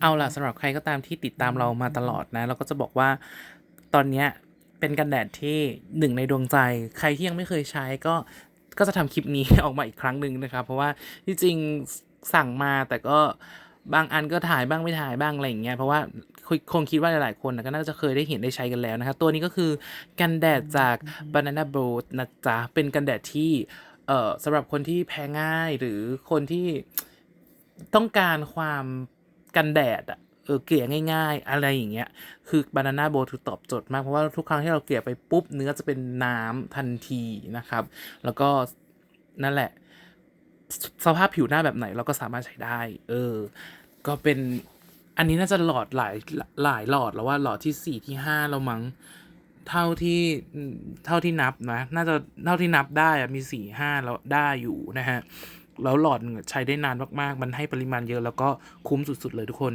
เอาล่ะสำหรับใครก็ตามที่ติดตามเรามาตลอดนะ เราก็จะบอกว่าตอนเนี้ยเป็นกันแดดที่หนึ่งในดวงใจ ใครที่ยังไม่เคยใช้ก็ก็จะทำคลิปนี้ออกมาอีกครั้งหนึ่งนะครับ เพราะว่าที่จริงสั่งมาแต่ก็บางอันก็ถ่ายบ้างไม่ถ่ายบ้างอะไรอย่างเงี้ยเพราะว่าคงคงคิดว่าหลายๆคนนะก็น่าจะเคยได้เห็นได้ใช้กันแล้วนะครับตัวนี้ก็คือกันแดดจาก Banana Boat นะจ๊ะ เป็นกันแดดที่เอ่อสำหรับคนที่แพ้ง่ายหรือคนที่ต้องการความ กันแดดอะเออเกลี่ยง่าย ๆ อะไรอย่างเงี้ย คือบานาน่าโบถือตอบโจทย์มาก เพราะว่าทุกครั้งที่เราเกลี่ยไปปุ๊บ เนื้อจะเป็นน้ำทันทีนะครับ แล้วก็นั่นแหละ สภาพผิวหน้าแบบไหนเราก็สามารถใช้ได้ เออ ก็เป็นอันนี้น่าจะหลอดหลายหลายหลอดแล้วว่าหลอดที่สี่ที่ห้าแล้วมั้งเท่าที่เท่าที่นับนะ น่าจะเท่าที่นับได้อะมีสี่ห้าแล้วได้อยู่นะฮะ แล้วหลอดใช้ได้นานมากๆ มันให้ปริมาณเยอะแล้วก็คุ้มสุดๆเลยทุกคน